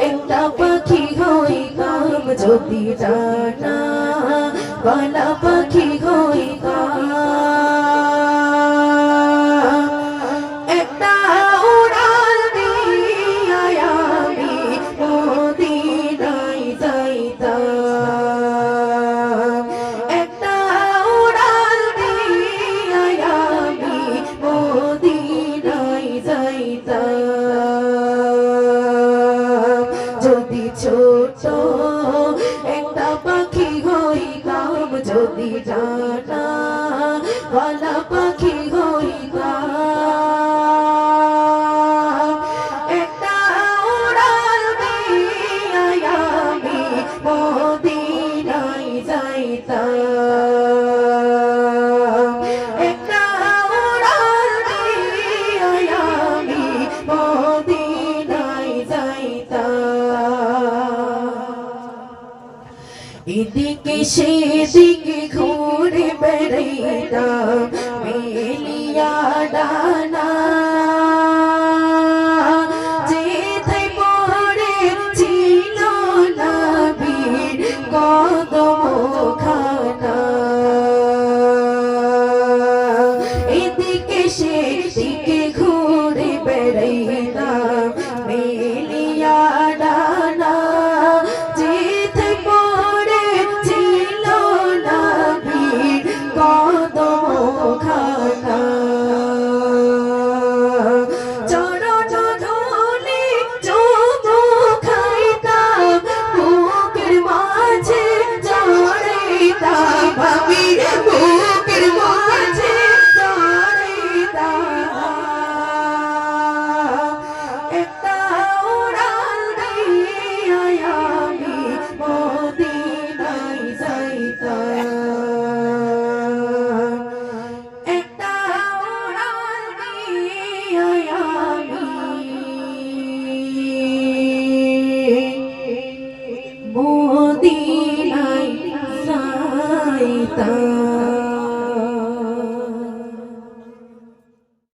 একটা পাখি হইতাম যদি জানা পালা পাখি হইতাম ছোট, একটা পাখি হইতাম যদি জানা ভালা পাখি হইতাম। একটা উড়াল দিয়া আমি মদিনায় যাইতাম। এদিকে সেদিকে ঘুরে বেড়াইতাম মেলিয়া ডানা মদিনায় যাইতাম